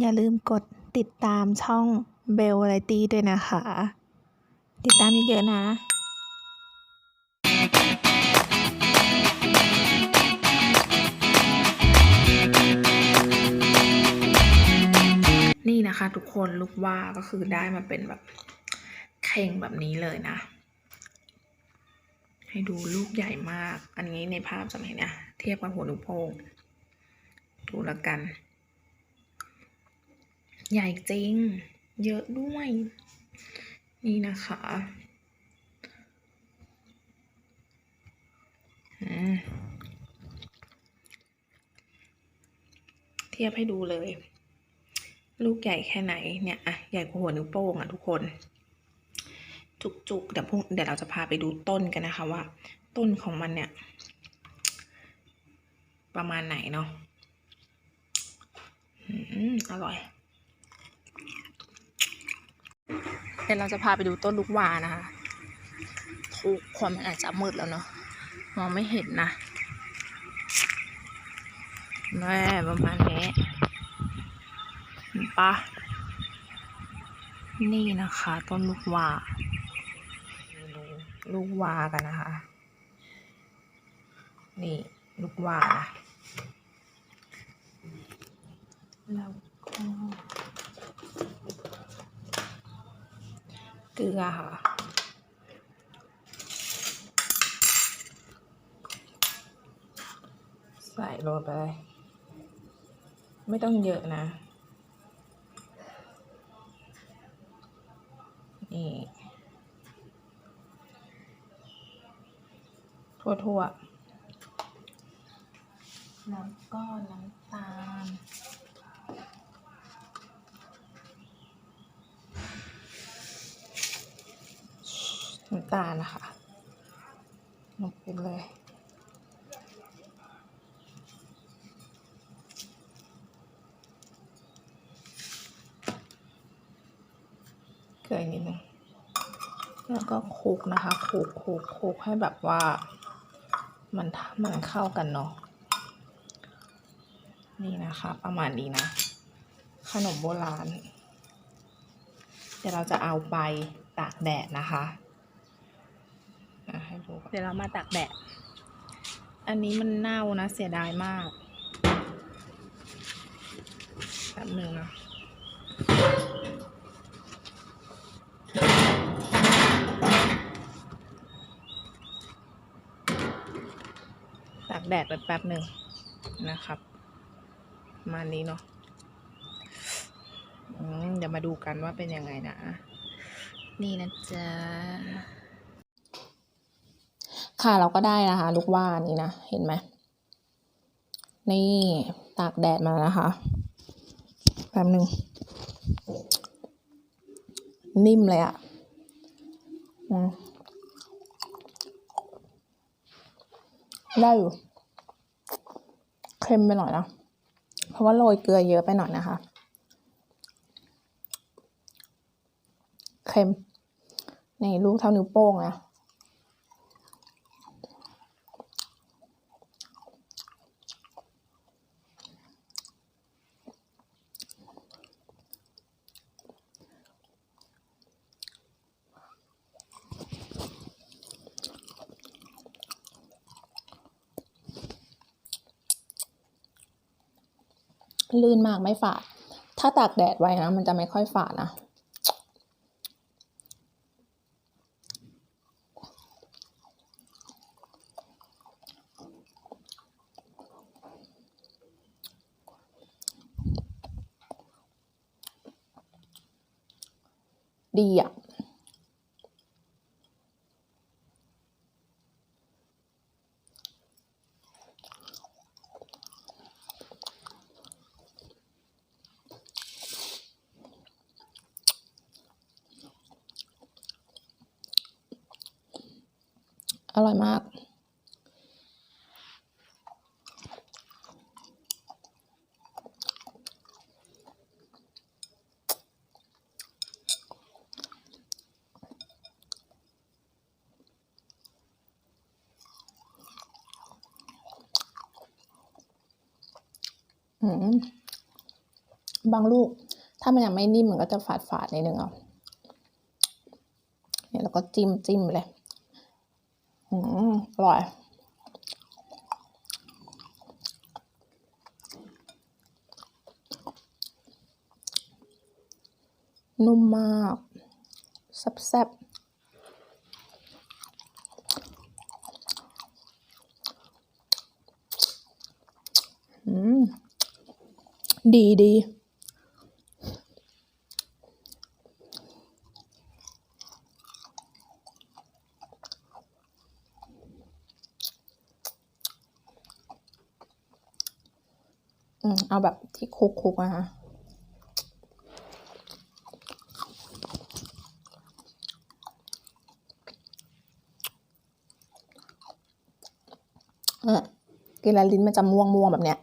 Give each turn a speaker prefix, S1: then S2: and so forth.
S1: อย่าลืมกดติดตามช่องเบลไลตี้ด้วยนะคะ ติดตามเยอะๆนะนี่นะคะทุกคนลูกว่าก็คือได้มาเป็นแบบเข่งแบบนี้เลยนะ ให้ดูลูกใหญ่มาก อันนี้ในภาพจะเห็นนะเทียบกับหัวนิ้วโป้งดูแล้วกัน ใหญ่จริง เยอะด้วย นี่นะคะอืมเทียบให้ดูเลย ลูกใหญ่แค่ไหนเนี่ยอะใหญ่กว่าหัวนิ้วโป้งอะทุกคน จุกๆเดี๋ยวพุ่งเดี๋ยวเราจะพาไปดูต้นกันนะคะว่า ต้นของมันเนี่ย ประมาณไหนเนาะอืมอร่อย เดี๋ยวเราจะพาไปดูต้นลูกวานะคะทุกคนมันอาจจะมืดแล้วเนาะมองไม่เห็นนะแม่ประมาณนี้เห็นปะนี่นะคะ ต้นลูกวาลูกวากันนะคะ นี่ลูกวานะแล้วก็ เกลือค่ะ ใส่ลงไปเลยไม่ต้องเยอะนะ นี่ ทั่วๆแล้วก็น้ำตาล น้ำตาลนะคะ ลงไปเลยเกลือนิดนึงแล้วก็คลุกนะคะคลุกคลุกคลุกให้แบบว่า มันมันเข้ากันเนาะนี่นะคะ ประมาณนี้นะ ขนมโบราณ เดี๋ยวเราจะเอาไปตากแดดนะคะ เดี๋ยวเรามาตากแดด อันนี้มันเน่านะ เสียดายมากแป๊บหนึ่งนะตากแดดไปแป๊บหนึ่งนะครับ มานี้เนาะเดี๋ยวมาดูกันว่าเป็นยังไงนะ นี่นะจ๊ะ ค่ะเราก็ได้นะคะ ลูกว่านี่นะ เห็นไหม นี่ตากแดดมานะคะแป๊บหนึ่งนิ่มเลยอะ่ะได้อยู่เค็มไปหน่อยนะ เพราะว่าโรยเกลือเยอะไปหน่อยนะคะ เค็ม ในลูกเท่านิ้วโป้งนะ ลื่นมากไม่ฝาด ถ้าตากแดดไว้นะมันจะไม่ค่อยฝาดนะดีอะ อร่อยมาก บางลูก ถ้ามันยังไม่นิ่มมันก็จะฝาดฝาดๆนิดนึงอะเนี่ยแล้วก็จิ้มจิ้มเลย อืมอร่อย นุ่มมากแซ่บๆอืม ดีดี อืมเอาแบบที่คุกๆนะคะอือกินแล้วลิ้นมันจะม่วงๆแบบเนี้ย